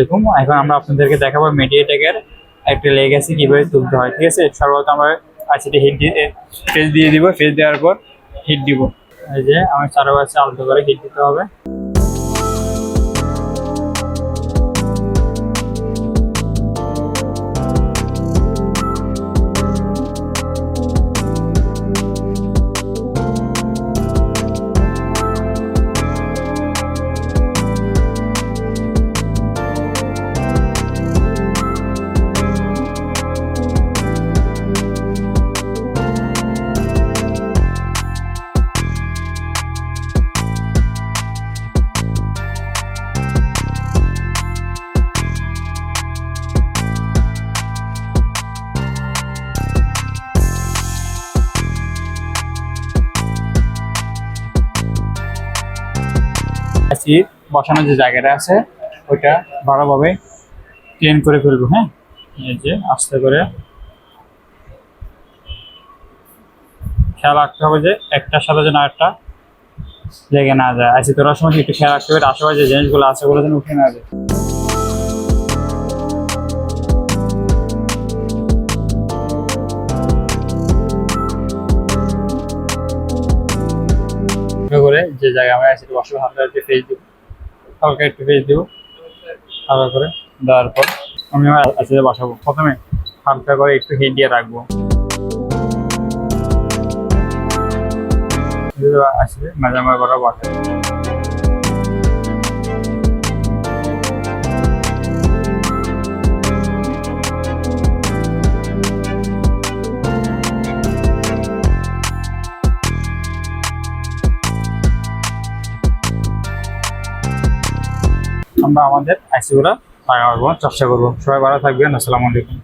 আলাইকুম। এখন আমরা আপনাদেরকে দেখাবো মিডিয়াটেকের একটা লেগেসি কীভাবে তুলতে হয়। ঠিক আছে? সর্বত আমরা আইসিটি হিট দিয়ে ফেস দিয়ে দিব। ফেস দেওয়ার পর হিট দিব। এই যে, আমার চারো আছে আলাদা করে হিট দিতে হবে। আইসি, বসানোর যে জায়গাটা আছে, ওইটা ভালোভাবে ক্লিন করে ফেলব হ্যাঁ? এই যে, আস্তে করে। খেয়াল রাখতে হবে যে একটার সাথে যেন একটা লেগে না যায়। আইসি তোলার সময় একটু খেয়াল রাখতে হবে, আশেপাশে যে জিনিসগুলো আছে ওগুলো যেন উঠে না যায়। যে জায়গায় আমরা আছি বসাবো হালকা একটু ফেস দিব। হালকা একটু ফেস দিব। হালকা করে দেওয়ার পর আমি আমার যে বসাবো, প্রথমে হালকা করে একটু হিট দিয়ে রাখব। আসবে মাঝামাঝি করা বসাবো আমরা আমাদের আইসিগুলো চেষ্টা করব। সবাই ভালো থাকবেন আসসালামু আলাইকুম।